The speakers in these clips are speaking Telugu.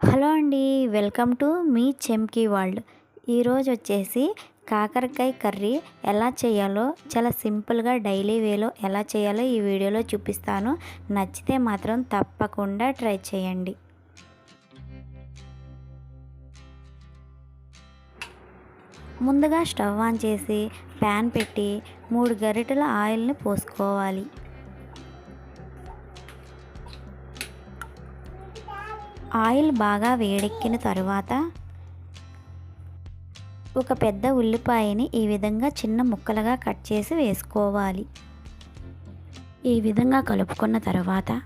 హలో అండి వెల్కమ్ టు మీ చెమ్కీ వరల్డ్. ఈరోజు వచ్చేసి కాకరకాయ కర్రీ ఎలా చేయాలో చాలా సింపుల్గా డైలీ వేలో ఎలా చేయాలో ఈ వీడియోలో చూపిస్తాను. నచ్చితే మాత్రం తప్పకుండా ట్రై చేయండి. ముందుగా స్టవ్ ఆన్ చేసి ప్యాన్ పెట్టి మూడు గరిటెల ఆయిల్ని పోసుకోవాలి. ఆయిల్ బాగా వేడెక్కిన తరువాత ఒక పెద్ద ఉల్లిపాయని ఈ విధంగా చిన్న ముక్కలుగా కట్ చేసి వేసుకోవాలి. ఈ విధంగా కలుపుకున్న తర్వాత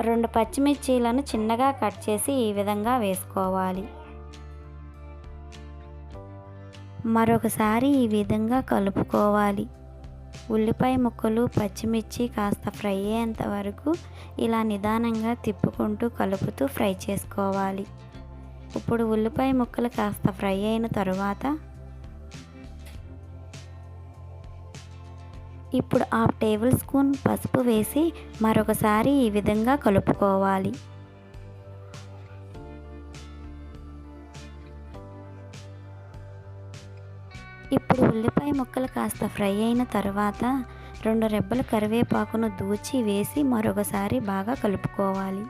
రెండు పచ్చిమిర్చీలను చిన్నగా కట్ చేసి ఈ విధంగా వేసుకోవాలి. మరొకసారి ఈ విధంగా కలుపుకోవాలి. ఉల్లిపాయ ముక్కలు పచ్చిమిర్చి కాస్త ఫ్రై అయ్యేంత వరకు ఇలా నిదానంగా తిప్పుకుంటూ కలుపుతూ ఫ్రై చేసుకోవాలి. ఇప్పుడు ఉల్లిపాయ ముక్కలు కాస్త ఫ్రై అయిన తరువాత ఇప్పుడు హాఫ్ టేబుల్ స్పూన్ పసుపు వేసి మరొకసారి ఈ విధంగా కలుపుకోవాలి. ఇప్పుడు ఉల్లి ముక్కలు కాస్త ఫ్రై అయిన తర్వాత రెండు రెబ్బల కరివేపాకును దూచి వేసి మరొకసారి బాగా కలుపుకోవాలి.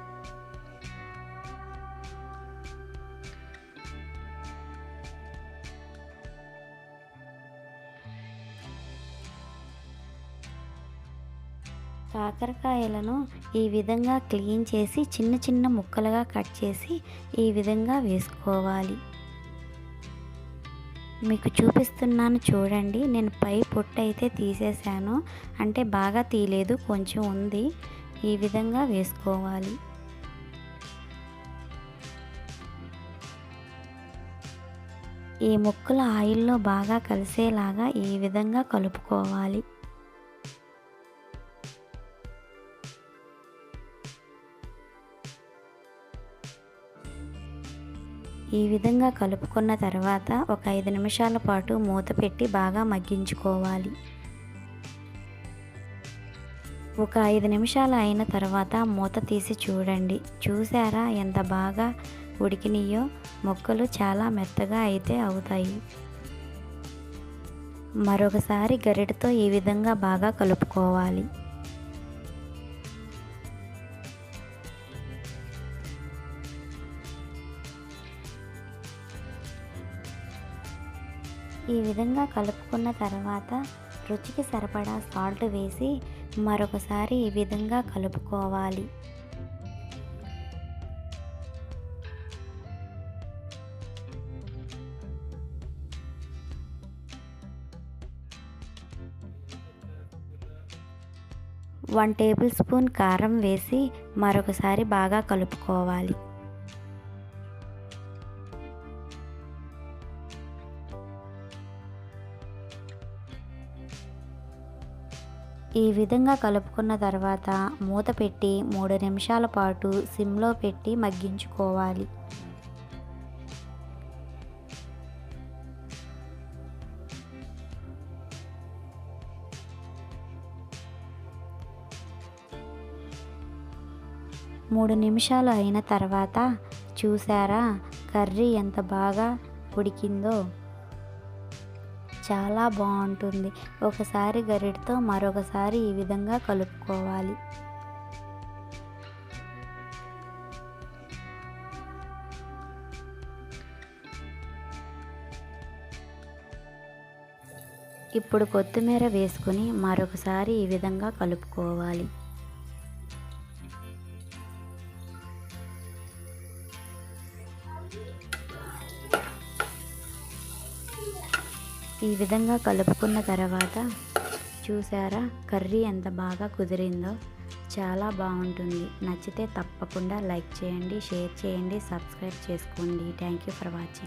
కాకరకాయలను ఈ విధంగా క్లీన్ చేసి చిన్న చిన్న ముక్కలుగా కట్ చేసి ఈ విధంగా వేసుకోవాలి. మీకు చూపిస్తున్నాను చూడండి. నేను పై పొట్టు అయితే తీసేసాను అంటే బాగా తీయలేదు కొంచెం ఉంది. ఈ విధంగా వేసుకోవాలి. ఈ ముక్కలు ఆయిల్లో బాగా కలిసేలాగా ఈ విధంగా కలుపుకోవాలి. ఈ విధంగా కలుపుకున్న తర్వాత ఒక ఐదు నిమిషాల పాటు మూత పెట్టి బాగా మగ్గించుకోవాలి. ఒక ఐదు నిమిషాలు అయిన తర్వాత మూత తీసి చూడండి. చూసారా ఎంత బాగా ఉడికినాయో? మొక్కలు చాలా మెత్తగా అయితే అవుతాయి. మరొకసారి గరిటతో ఈ విధంగా బాగా కలుపుకోవాలి. ఈ విధంగా కలుపుకున్న తర్వాత రుచికి సరిపడా సాల్ట్ వేసి మరొకసారి ఈ విధంగా కలుపుకోవాలి. వన్ టేబుల్ స్పూన్ కారం వేసి మరొకసారి బాగా కలుపుకోవాలి. ఈ విధంగా కలుపుకున్న తర్వాత మూత పెట్టి మూడు నిమిషాల పాటు సిమ్లో పెట్టి మగ్గించుకోవాలి. మూడు నిమిషాలు అయిన తర్వాత చూసారా కర్రీ ఎంత బాగా ఉడికిందో. చాలా బాగుంటుంది. ఒకసారి గరిటతో మరొకసారి ఈ విధంగా కలుపుకోవాలి. ఇప్పుడు కొత్తిమీర వేసుకుని మరొకసారి ఈ విధంగా కలుపుకోవాలి. ఈ విధంగా కలుపుకున్న తర్వాత చూసారా కర్రీ ఎంత బాగా కుదిరిందో. చాలా బాగుంటుంది. నచ్చితే తప్పకుండా లైక్ చేయండి షేర్ చేయండి సబ్స్క్రైబ్ చేసుకోండి. Thank you for watching.